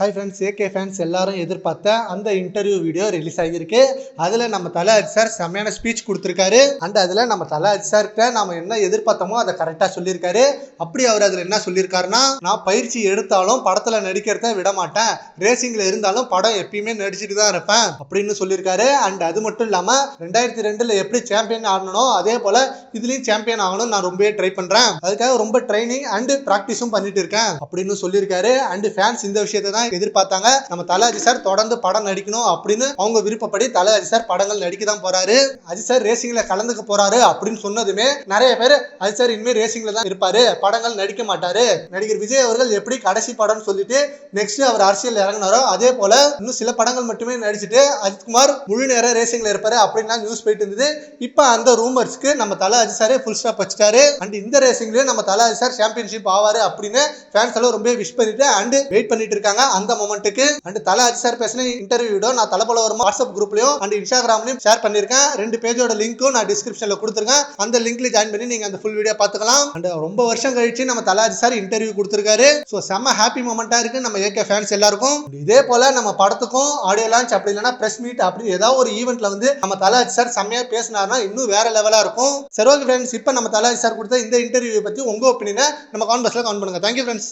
Hi friends AK fans எல்லாரும் எதிர்பார்த்த அந்த இன்டர்வியூ வீடியோ ரிலீஸ் ஆகியிருக்கு. அதில் நம்ம தலாஜ் சார் செம்மையான ஸ்பீச் கொடுத்துருக்காரு. அண்ட் அதில் நம்ம தலாஜ் சார்கிட்ட நம்ம என்ன எதிர்பார்த்தோமோ அதை கரெக்டாக சொல்லியிருக்காரு. அப்படி அவர் அதில் என்ன சொல்லியிருக்காருன்னா நான் பயிற்சி எடுத்தாலும் படத்தில் நடிக்கிறத விட மாட்டேன். ரேசிங்கில் இருந்தாலும் படம் எப்பயுமே நடிச்சுட்டு தான் இருப்பேன் அப்படின்னு சொல்லியிருக்காரு. அண்ட் அது மட்டும் இல்லாமல் ரெண்டாயிரத்தி ரெண்டில் எப்படி சாம்பியன் ஆடணும் அதே போல் இதுலேயும் சாம்பியன் ஆகணும் நான் ரொம்பவே ட்ரை பண்ணுறேன் அதுக்காக ரொம்ப ட்ரைனிங் அண்ட் ப்ராக்டிஸும் பண்ணிட்டு இருக்கேன் அப்படின்னு சொல்லியிருக்காரு. அண்ட் ஃபேன்ஸ் இந்த விஷயத்தை தான் எதிர்பார்த்தாங்க. நம்ம தலை அஜி சார் தொடர்ந்து படம் நடிக்கணும் அப்படின்னு அவங்க விருப்பப்படி தலை அஜி சார் படங்கள் நடிக்க தான் போறாரு. அஜி சார் ரேசிங்ல கலந்துக்க போறாரு அப்படின்னு சொன்னதுமே நிறைய பேர் அஜி சார் இனிமேல் ரேசிங்ல தான் இருப்பாரு. படங்கள் நடிக்க மாட்டாரு. நடிகர் விஜய் அவர்கள் எப்படி கடைசி படம்னு சொல்லிட்டு நெக்ஸ்ட் அவர் அரசியல் இறங்கினாரோ அதே போல இன்னும் சில படங்கள் மட்டுமே நடிச்சுட்டு அஜித்குமார் முழு நேரம் ரேசிங்ல இருப்பாரு அப்படின்னு நியூஸ் போயிட்டு இருந்தது. இப்போ அந்த ரூமர்ஸ்க்கு நம்ம தலை அஜி சாரே ஃபுல் ஸ்டாப் வச்சுட்டாரு. அண்ட் இந்த ரேசிங்லயும் நம்ம தலை அஜி சார் சாம்பியன்ஷிப் ஆவாரு அப்படின்னு ஃபேன்ஸ் எல்லாம் ரொம்ப விஷ் பண்ணிட்டு அண்ட் வெயிட் பண்ணிட்டு இருக்காங்க. அந்த மொமெண்ட்டுக்கு அண்ட் தலை அஜி சார் பேசின இன்டர்வியூடோ நான் தலபல வருமா? வாட்ஸ்அப் குரூப்லயும் அண்ட் இன்ஸ்டாகிராம்லயும் ஷேர் பண்ணிருக்கேன் ரெண்டு பேஜோட லிங்க்கும் நான் டிஸ்கிரிப்ஷன்ல கொடுத்துருக்கேன். அந்த லிங்க்ல ஜாயின் பண்ணி நீங்க அந்த ஃபுல் வீடியோ பார்த்துக்கலாம். அண்ட் ரொம்ப வருஷம் கழிச்சு நம்ம தலை அஜி சார் இன்டர்வியூ கொடுத்துருக்காரு. ஸோ செம்ம ஹாப்பி மூமெண்டா இருக்கு. நம்ம ஏகே ஃபேன்ஸ் எல்லாருக்கும். இதே போல நம்ம படத்துக்கும் ஆடியோ லான்ச் அப்படி இல்லைன்னா பிரஸ் மீட் அப்படி ஏதாவது ஒரு ஈவெண்ட்ல வந்து நம்ம தலாஜி சார் செம்மையா பேசினார்னா இன்னும் வேற லெவலா இருக்கும். சரி ஓகே ஃப்ரெண்ட்ஸ் இப்போ நம்ம தலாஜி சார் கொடுத்த இந்த இன்டர்வியூ பத்தி உங்க ஒப்பீனியனை நம்ம கான்வர்ஸ்ல கவுண்ட் பண்ணுங்க. Thank you friends